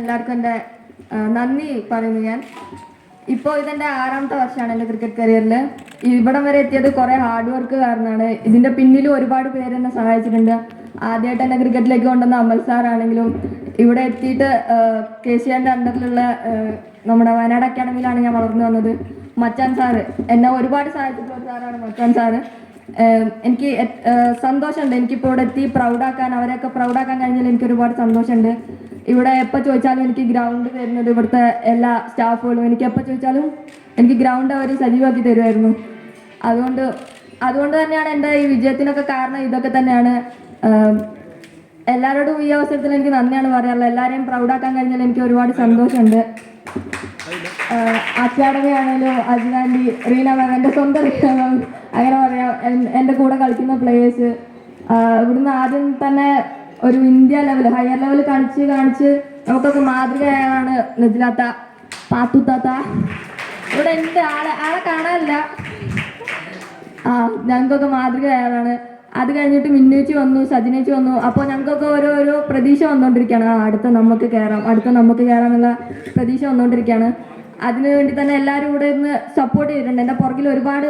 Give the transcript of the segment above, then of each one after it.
എല്ലാവർക്കും എന്റെ നന്ദി പറയുന്നു ഞാൻ. ഇപ്പോൾ ഇതെന്റെ ആറാമത്തെ വർഷമാണ് എന്റെ ക്രിക്കറ്റ് കരിയറിൽ ഇവിടം വരെ എത്തിയത് കുറേ ഹാർഡ് വർക്ക് കാരണമാണ്. ഇതിന്റെ പിന്നിലും ഒരുപാട് പേര് എന്നെ സഹായിച്ചിട്ടുണ്ട്. ആദ്യമായിട്ട് എന്നെ ക്രിക്കറ്റിലേക്ക് കൊണ്ടുവന്ന അമൽ സാറാണെങ്കിലും ഇവിടെ എത്തിയിട്ട് കെ സി എന്റെ അണ്ടറിലുള്ള നമ്മുടെ വയനാട് അക്കാഡമിയിലാണ് ഞാൻ വളർന്നു വന്നത്. മച്ചാൻ സാറ് എന്നെ ഒരുപാട് സഹായിച്ചിട്ടുള്ള സാറാണ് മച്ചാൻ സാറ് എനിക്ക് സന്തോഷമുണ്ട് എനിക്ക് സന്തോഷമുണ്ട്. എനിക്കിപ്പോൾ ഇവിടെ എത്തി പ്രൗഡാക്കാൻ അവരെയൊക്കെ പ്രൗഡാക്കാൻ കഴിഞ്ഞാൽ എനിക്ക് ഒരുപാട് സന്തോഷമുണ്ട്. ഇവിടെ എപ്പോൾ ചോദിച്ചാലും എനിക്ക് ഗ്രൗണ്ട് തരുന്നത് ഇവിടുത്തെ എല്ലാ സ്റ്റാഫുകളും. എനിക്ക് എപ്പോൾ ചോദിച്ചാലും എനിക്ക് ഗ്രൗണ്ട് അവർ സജീവമാക്കി തരുമായിരുന്നു. അതുകൊണ്ട് അതുകൊണ്ട് തന്നെയാണ് എന്റെ ഈ വിജയത്തിനൊക്കെ കാരണം ഇതൊക്കെ തന്നെയാണ്. എല്ലാവരോടും ഈ അവസരത്തിൽ എനിക്ക് നന്ദിയാണ് പറയാറുള്ളത്. എല്ലാവരെയും പ്രൗഡാക്കാൻ കഴിഞ്ഞാൽ എനിക്ക് ഒരുപാട് സന്തോഷമുണ്ട്. അക്കാഡമി ആണെങ്കിലും അജ്നാൻഡി റീന മാം എന്റെ സ്വന്തം റീന മാം അങ്ങനെ പറയാം എൻ- എന്റെ കൂടെ കളിക്കുന്ന പ്ലേയേഴ്സ് ഇവിടുന്ന് ആദ്യം തന്നെ ഒരു ഇന്ത്യ ലെവൽ ഹയർ ലെവൽ കാണിച്ച് കാണിച്ച് നമുക്കൊക്കെ മാതൃകയാണ് നജിലാത്ത പാത്തുത്താത്ത ഇവിടെ എന്റെ ആളെ ആളെ കാണാനില്ല. ആ ഞങ്ങൾക്കൊക്കെ മാതൃകയായതാണ് അത് കഴിഞ്ഞിട്ട് മിന്നേച്ചി വന്നു സജിനേച്ചി വന്നു. അപ്പോൾ ഞങ്ങൾക്കൊക്കെ ഓരോരോ ഓരോ പ്രതീക്ഷ വന്നുകൊണ്ടിരിക്കുകയാണ് ആ അടുത്ത നമുക്ക് കയറാം അടുത്ത നമുക്ക് കയറാമെന്നുള്ള പ്രതീക്ഷ വന്നുകൊണ്ടിരിക്കുകയാണ് അതിനു വേണ്ടി തന്നെ എല്ലാവരും കൂടെ ഇന്ന് സപ്പോർട്ട് ചെയ്തിട്ടുണ്ട്. എന്റെ പുറകിൽ ഒരുപാട്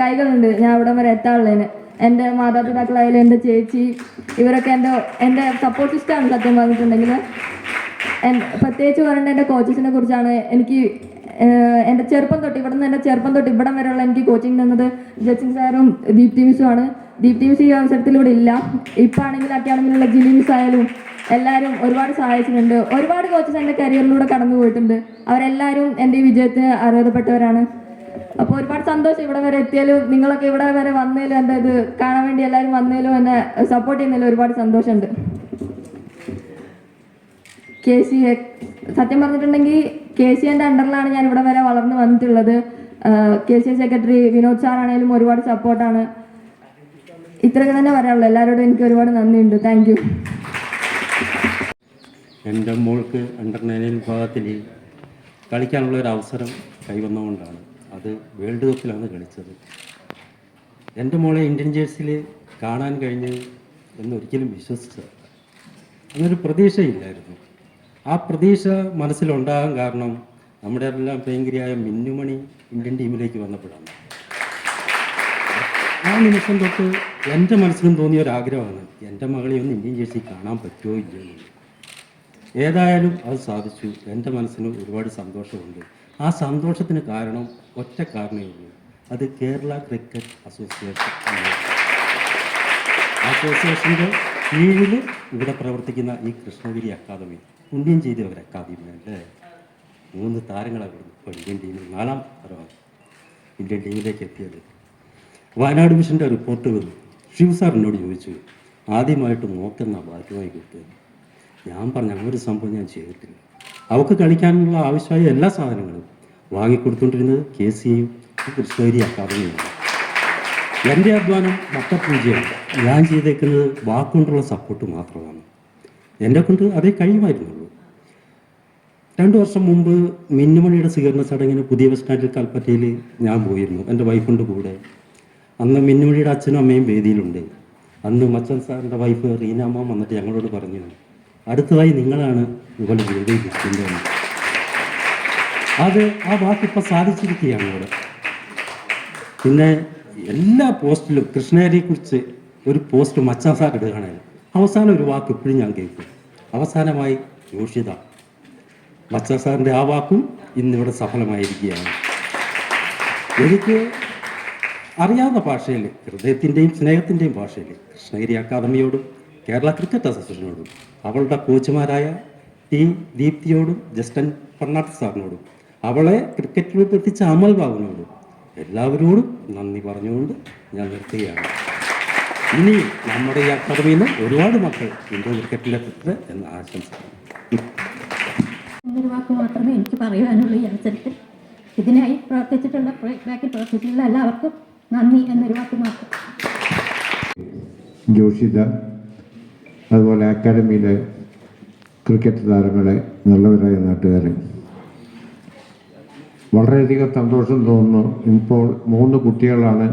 കൈകളുണ്ട്. ഞാൻ ഇവിടെ വരെ എത്താനുള്ളതിന്. എന്റെ മാതാപിതാക്കളായാലും എന്റെ ചേച്ചി ഇവരൊക്കെ എന്റെ എന്റെ സപ്പോർട്ട് സിസ്റ്റമാണ് സത്യം പറഞ്ഞിട്ടുണ്ടെങ്കിൽ. പ്രത്യേകിച്ച് പറയേണ്ട എന്റെ കോച്ചസിനെ കുറിച്ചാണ് എനിക്ക് എന്റെ ചെറുപ്പം തൊട്ട് ഇവിടെ നിന്ന് എന്റെ ചെറുപ്പം തൊട്ട് ഇവിടം വരെയുള്ള എനിക്ക് കോച്ചിങ് തന്നത് ജസ്റ്റിൻ സാറും ദീപ്തി മിസ്സും ദീപ്തി മിസ് ഈ അവസരത്തിലൂടെ ഇല്ല. ഇപ്പം ആണെങ്കിൽ അക്കാഡമിയിലുള്ള ജിലിമിസ് ആയാലും എല്ലാവരും ഒരുപാട് സഹായിച്ചിട്ടുണ്ട്. ഒരുപാട് കോച്ചസ് എന്റെ കരിയറിലൂടെ കടന്നു പോയിട്ടുണ്ട്. അവരെല്ലാവരും എന്റെ വിജയത്തിന് അർഹതപ്പെട്ടവരാണ്. അപ്പോൾ ഒരുപാട് സന്തോഷം ഇവിടെ വരെ എത്തിയാലും നിങ്ങളൊക്കെ ഇവിടെ വരെ വന്നതിലും എന്റെ ഇത് കാണാൻ വേണ്ടി എല്ലാവരും വന്നതിലും എന്നെ സപ്പോർട്ട് ചെയ്യുന്നതിലും ഒരുപാട് സന്തോഷമുണ്ട്. കെ സി സത്യം പറഞ്ഞിട്ടുണ്ടെങ്കിൽ കെ സി എന്റെ അണ്ടറിലാണ് ഞാൻ ഇവിടെ വരെ വളർന്നു വന്നിട്ടുള്ളത്. കെ സി സെക്രട്ടറി വിനോദ് ആണെങ്കിലും ഒരുപാട് സപ്പോർട്ടാണ് ഇത്രയൊക്കെ തന്നെ പറയാനുള്ളൂ. എല്ലാവരോടും എനിക്ക് ഒരുപാട് നന്ദിയുണ്ട്. താങ്ക് യു എന്റെ മോൾക്ക് അണ്ടർ നയന്റീൻ വിഭാഗത്തിൽ കളിക്കാനുള്ള ഒരു അവസരം കൈവന്നുകൊണ്ടാണ് അത് വേൾഡ് കപ്പിലാണ് കളിച്ചത്. എന്റെ മോളെ ഇന്ത്യൻ ജേഴ്സിയിൽ കാണാൻ കഴിഞ്ഞ് എന്നൊരിക്കലും വിശ്വസിച്ചത് അങ്ങനൊരു പ്രതീക്ഷയില്ലായിരുന്നു. ആ പ്രതീക്ഷ മനസ്സിലുണ്ടാകാൻ കാരണം നമ്മുടെ എല്ലാം ഭയങ്കരിയായ മിന്നുമണി ഇന്ത്യൻ ടീമിലേക്ക് വന്നപ്പോഴാണ്. നിമിഷം തൊട്ട് എന്റെ മനസ്സിലും തോന്നിയ ഒരു ആഗ്രഹമാണ് എന്റെ മകളെ ഒന്ന് ഇന്ത്യൻ ജേഴ്സി കാണാൻ പറ്റുമോ ഇല്ലയോ ഏതായാലും അത് സാധിച്ചു. എന്റെ മനസ്സിന് ഒരുപാട് സന്തോഷമുണ്ട്. ആ സന്തോഷത്തിന് കാരണം ഒറ്റ കാരണമേ ഉള്ളൂ. അത് കേരള ക്രിക്കറ്റ് അസോസിയേഷൻ. അസോസിയേഷന്റെ കീഴിൽ ഇവിടെ പ്രവർത്തിക്കുന്ന ഈ കൃഷ്ണഗിരി അക്കാദമി പുണ്യം ചെയ്ത ഒരു അക്കാദമി അല്ലേ? മൂന്ന് താരങ്ങളാണ് ഇപ്പോൾ ഇന്ത്യൻ ടീമിൽ. നാലാം തരമാണ് ഇന്ത്യൻ ടീമിലേക്ക് എത്തിയത്. വയനാട് മിഷന്റെ റിപ്പോർട്ട് വന്നു. ശിവ് സാർ എന്നോട് ചോദിച്ചു ആദ്യമായിട്ട് നോക്കുന്ന ബാറ്റുമായി കിട്ടിയത് ഞാൻ പറഞ്ഞു അങ്ങനെ ഒരു സംഭവം ഞാൻ ചെയ്തിട്ടില്ല. അവൾക്ക് കളിക്കാനുള്ള ആവശ്യമായ എല്ലാ സാധനങ്ങളും വാങ്ങിക്കൊടുത്തുകൊണ്ടിരുന്നത് കെ സിയും കൃഷ്ണഗിരി അക്കാദമിയാണ് എന്റെ അധ്വാനം വട്ടപൂജയാണ് ഞാൻ ചെയ്തേക്കുന്നത് വാക്കുകൊണ്ടുള്ള സപ്പോർട്ട് മാത്രമാണ്. എന്റെ കൊണ്ട് അതേ കഴിയുമായിരുന്നുള്ളൂ. രണ്ടു വർഷം മുമ്പ് മിന്നുമണിയുടെ സ്വീകരണ ചടങ്ങിന് പുതിയ ബസ് സ്റ്റാൻഡിൽ കൽപ്പറ്റയിൽ ഞാൻ പോയിരുന്നു. എന്റെ വൈഫിന്റെ കൂടെ അന്ന് മിന്നുമണിയുടെ അച്ഛനും അമ്മയും വേദിയിലുണ്ട്. അന്ന് മച്ചൻ സാറിന്റെ വൈഫ് റീനാമ്മ വന്നിട്ട് ഞങ്ങളോട് പറഞ്ഞു അടുത്തതായി നിങ്ങളാണ് ഇവളെ വേദിയിൽ അത് ആ വാക്കിപ്പോൾ സാധിച്ചിരിക്കുകയാണ് ഇവിടെ. പിന്നെ എല്ലാ പോസ്റ്റിലും കൃഷ്ണേരിയെക്കുറിച്ച് ഒരു പോസ്റ്റ് മച്ചൻ സാർ ഇടുകയാണ് അവസാനം ഒരു വാക്ക് ഇപ്പോഴും ഞാൻ കേൾക്കും. അവസാനമായി യോഷിത മച്ചൻ സാറിന്റെ ആ വാക്കും ഇന്നിവിടെ സഫലമായിരിക്കുകയാണ്. എനിക്ക് അറിയാവുന്ന ഭാഷയിൽ ഹൃദയത്തിന്റെയും സ്നേഹത്തിന്റെയും ഭാഷയിൽ കൃഷ്ണഗിരി അക്കാദമിയോടും കേരള ക്രിക്കറ്റ് അസോസിയേഷനോടും അവളുടെ കോച്ചുമാരായ ടി ദീപ്തിയോടും ജസ്റ്റൻ ഫർണാണ്ടസ് സാറിനോടും അവളെ ക്രിക്കറ്റിൽ എത്തിച്ച അമൽ ബാബുവിനോടും എല്ലാവരോടും നന്ദി പറഞ്ഞുകൊണ്ട് ഞാൻ നിർത്തുകയാണ്. ഇനി നമ്മുടെ ഈ അക്കാദമിയിൽ നിന്ന് ഒരുപാട് മക്കൾ ഇന്ത്യൻ ക്രിക്കറ്റിലെത്തട്ടെ എന്ന് ആശംസിക്കുന്നു. ഒരു വാക്ക് മാത്രമേ എനിക്ക് പറയുവാനുള്ളൂ ഈ അവസരത്തിൽ. ഇതിനായി പ്രവർത്തിച്ചിട്ടുള്ള പ്രവർത്തിച്ചിട്ടുള്ള എല്ലാവർക്കും നന്ദി എന്നൊരു വാക്ക് മാത്രം. ജോഷിത അതുപോലെ അക്കാഡമിയിലെ ക്രിക്കറ്റ് താരങ്ങളെ നല്ലവരായ നാട്ടുകാരെ വളരെയധികം സന്തോഷം തോന്നുന്നു. ഇപ്പോൾ മൂന്ന് കുട്ടികളാണ്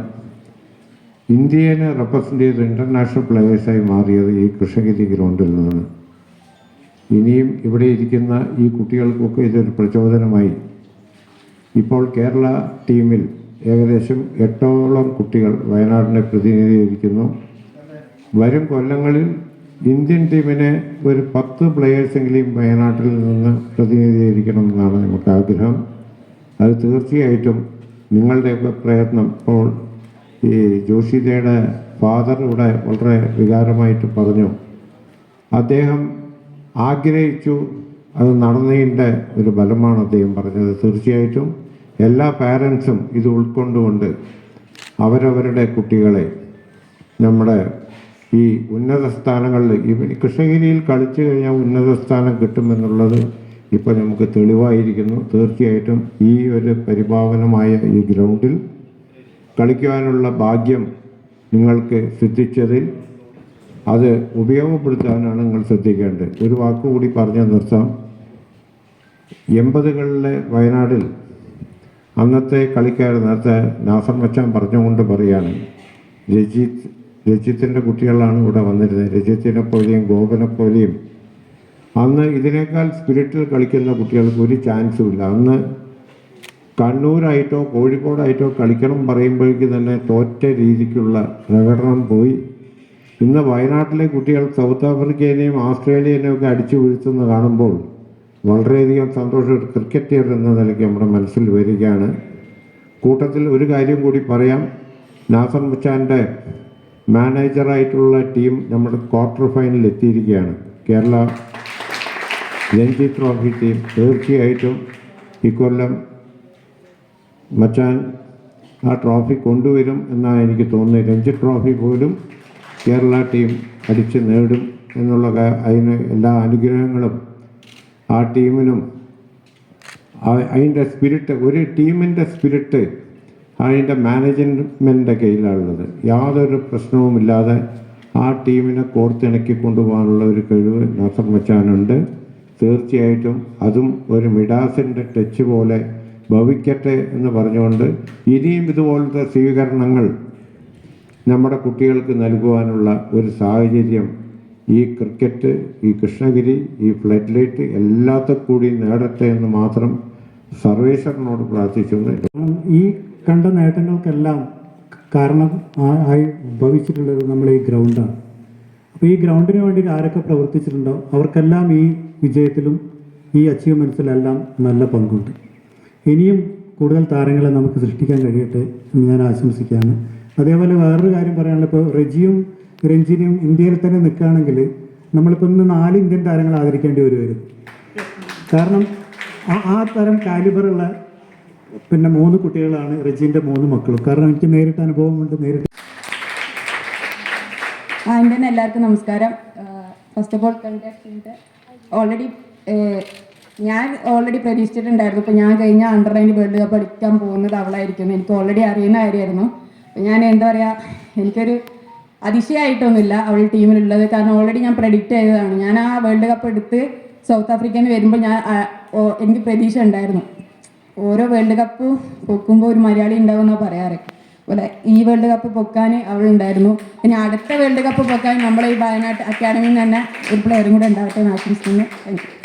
ഇന്ത്യനെ റെപ്രസെന്റ് ചെയ്ത് ഇന്റർനാഷണൽ പ്ലെയേഴ്സായി മാറിയത് ഈ കൃഷ്ണഗിരി ഗ്രൗണ്ടിൽ നിന്നാണ്. ഇനിയും ഇവിടെ ഇരിക്കുന്ന ഈ കുട്ടികൾക്കൊക്കെ ഇതൊരു പ്രചോദനമായി. ഇപ്പോൾ കേരള ടീമിൽ ഏകദേശം എട്ടോളം കുട്ടികൾ വയനാടിനെ പ്രതിനിധീകരിക്കുന്നു. വരും കൊല്ലങ്ങളിൽ ഇന്ത്യൻ ടീമിനെ ഒരു പത്ത് പ്ലെയേഴ്സെങ്കിലും വയനാട്ടിൽ നിന്ന് പ്രതിനിധീകരിക്കണം എന്നാണ് നമുക്ക് ആഗ്രഹം. അത് തീർച്ചയായിട്ടും നിങ്ങളുടെയൊക്കെ പ്രയത്നം. ഇപ്പോൾ ഈ ജോഷിതയുടെ ഫാദർ ഇവിടെ വളരെ വികാരമായിട്ട് പറഞ്ഞു. അദ്ദേഹം ആഗ്രഹിച്ചു അത് നടന്നതിന്റെ ഒരു ബലമാണ് അദ്ദേഹം പറഞ്ഞത്. തീർച്ചയായിട്ടും എല്ലാ പാരൻസും ഇത് ഉൾക്കൊണ്ടുകൊണ്ട് അവരവരുടെ കുട്ടികളെ നമ്മുടെ ഈ ഉന്നത സ്ഥാനങ്ങളിൽ കൃഷ്ണഗിരിയിൽ കളിച്ചു കഴിഞ്ഞാൽ ഉന്നത സ്ഥാനം കിട്ടുമെന്നുള്ളത് ഇപ്പം നമുക്ക് തെളിവായിരിക്കുന്നു. തീർച്ചയായിട്ടും ഈ ഒരു പരിപാവനമായ ഈ ഗ്രൗണ്ടിൽ കളിക്കുവാനുള്ള ഭാഗ്യം നിങ്ങൾക്ക് സിദ്ധിച്ചതിൽ അത് ഉപയോഗപ്പെടുത്താനാണ് നിങ്ങൾ ശ്രദ്ധിക്കേണ്ടത്. ഒരു വാക്കുകൂടി പറഞ്ഞു നിർത്താം. എൺപതുകളിലെ വയനാടിൽ അന്നത്തെ കളിക്കാർ നേരത്തെ നാസർ മച്ചാൻ പറഞ്ഞുകൊണ്ട് പറയാണ് രജിത്ത് രജിത്തിന്റെ കുട്ടികളാണ് ഇവിടെ വന്നിരുന്നത്. രജിത്തിനെ പോലെയും ഗോപനെ പോലെയും അന്ന് ഇതിനേക്കാൾ സ്പിരിറ്റിൽ കളിക്കുന്ന കുട്ടികൾക്ക് ഒരു ചാൻസും ഇല്ല. അന്ന് കണ്ണൂരായിട്ടോ കോഴിക്കോടായിട്ടോ കളിക്കണം പറയുമ്പോഴേക്ക് തന്നെ തോറ്റ രീതിക്കുള്ള പ്രകടനം പോയി. ഇന്ന് വയനാട്ടിലെ കുട്ടികൾ സൗത്ത് ആഫ്രിക്കേനെയും ഓസ്ട്രേലിയനെയും ഒക്കെ അടിച്ചു വീഴ്ത്തുന്ന കാണുമ്പോൾ വളരെയധികം സന്തോഷം ഒരു ക്രിക്കറ്റർ എന്ന നിലയ്ക്ക് നമ്മുടെ മനസ്സിൽ വരികയാണ്. കൂട്ടത്തിൽ ഒരു കാര്യം കൂടി പറയാം. നാസർ മുച്ചാന്റെ മാനേജറായിട്ടുള്ള ടീം നമ്മുടെ ക്വാർട്ടർ ഫൈനലിൽ എത്തിയിരിക്കുകയാണ്. കേരള രഞ്ജി ട്രോഫി ടീം തീർച്ചയായിട്ടും ഇക്കൊല്ലം മച്ചാൻ ആ ട്രോഫി കൊണ്ടുവരും എന്നാണ് എനിക്ക് തോന്നുന്നത്. രഞ്ജി ട്രോഫി പോലും കേരള ടീം അടിച്ച് നേടും എന്നുള്ള അതിന് എല്ലാ അനുഗ്രഹങ്ങളും ആ ടീമിനും അതിന്റെ സ്പിരിറ്റ് ഒരു ടീമിന്റെ സ്പിരിറ്റ് അതിന്റെ മാനേജ്മെന്റിന്റെ കയ്യിലാണുള്ളത്. യാതൊരു പ്രശ്നവുമില്ലാതെ ആ ടീമിനെ കോർത്തിണക്കി കൊണ്ടുപോകാനുള്ള ഒരു കഴിവ് നാസർ മച്ചാനുണ്ട്. തീർച്ചയായിട്ടും അതും ഒരു മിഡാസിന്റെ ടച്ച് പോലെ ഭവിക്കട്ടെ എന്ന് പറഞ്ഞുകൊണ്ട് ഇനിയും ഇതുപോലത്തെ സ്വീകരണങ്ങൾ നമ്മുടെ കുട്ടികൾക്ക് നൽകുവാനുള്ള ഒരു സാഹചര്യം ഈ ക്രിക്കറ്റ് ഈ കൃഷ്ണഗിരി ഈ ഫ്ലഡ് ലൈറ്റ് എല്ലാത്ത കൂടി നേടട്ടെ എന്ന് മാത്രം സർവേശ്വരനോട് പ്രാർത്ഥിച്ചുകൊണ്ട് ഈ കണ്ട നേട്ടങ്ങൾക്കെല്ലാം കാരണം ആയി ഭവിച്ചിട്ടുള്ളത് നമ്മൾ ഈ ഗ്രൗണ്ടാണ്. അപ്പോൾ ഈ ഗ്രൗണ്ടിന് വേണ്ടി ആരൊക്കെ പ്രവർത്തിച്ചിട്ടുണ്ടോ? അവർക്കെല്ലാം ഈ വിജയത്തിലും ഈ അച്ചീവ്മെന്റ്സിലെല്ലാം നല്ല പങ്കുണ്ട്. ഇനിയും കൂടുതൽ താരങ്ങളെ നമുക്ക് സൃഷ്ടിക്കാൻ കഴിയട്ടെ എന്ന് ഞാൻ ആശംസിക്കുകയാണ്. അതേപോലെ വേറൊരു കാര്യം പറയാനുള്ള ഇപ്പോൾ റെജിയും രഞ്ജിനിയും ഇന്ത്യയിൽ തന്നെ നിൽക്കുകയാണെങ്കിൽ നമ്മളിപ്പോൾ ഇന്ന് നാല് ഇന്ത്യൻ താരങ്ങൾ ആദരിക്കേണ്ടി വരുമായിരുന്നു കാരണം ആ- ആ തരം കാലിബറുള്ള പിന്നെ മൂന്ന് കുട്ടികളാണ് റെജിന്റെ മൂന്ന് മക്കളും. കാരണം എനിക്ക് നേരിട്ട് അനുഭവമുണ്ട് നേരിട്ട് ആൻഡ് എല്ലാവർക്കും നമസ്കാരം. First of all congrat already ഞാൻ ഓൾറെഡി പ്രതീക്ഷിച്ചിട്ടുണ്ടായിരുന്നു. ഇപ്പോൾ ഞാൻ കഴിഞ്ഞ അണ്ടർ നയന്റി വേൾഡ് കപ്പ് അടിക്കാൻ പോകുന്നത് അവളായിരിക്കും. എനിക്ക് ഓൾറെഡി അറിയുന്ന കാര്യമായിരുന്നു. ഞാൻ എന്താ പറയുക എനിക്കൊരു അതിശയമായിട്ടൊന്നുമില്ല അവൾ ടീമിലുള്ളത്. കാരണം ഓൾറെഡി ഞാൻ പ്രഡിക്റ്റ് ചെയ്തതാണ്. ഞാൻ ആ വേൾഡ് കപ്പ് എടുത്ത് സൗത്ത് ആഫ്രിക്കയിൽ വരുമ്പോൾ ഞാൻ എനിക്ക് പ്രതീക്ഷ ഉണ്ടായിരുന്നു. ഓരോ വേൾഡ് കപ്പ് പൊക്കുമ്പോൾ ഒരു മലയാളി ഉണ്ടാവുമെന്നാണ് പറയാറ്. അതുപോലെ ഈ വേൾഡ് കപ്പ് പൊക്കാൻ അവളുണ്ടായിരുന്നു ഇനി അടുത്ത വേൾഡ് കപ്പ് പൊക്കാൻ നമ്മളെ ഈ വയനാട്ട് അക്കാഡമിയിൽ നിന്ന് തന്നെ ഒരു പ്ലെയറും കൂടെ ഉണ്ടാവട്ടെ ആശംസിക്കുന്നു. Thank you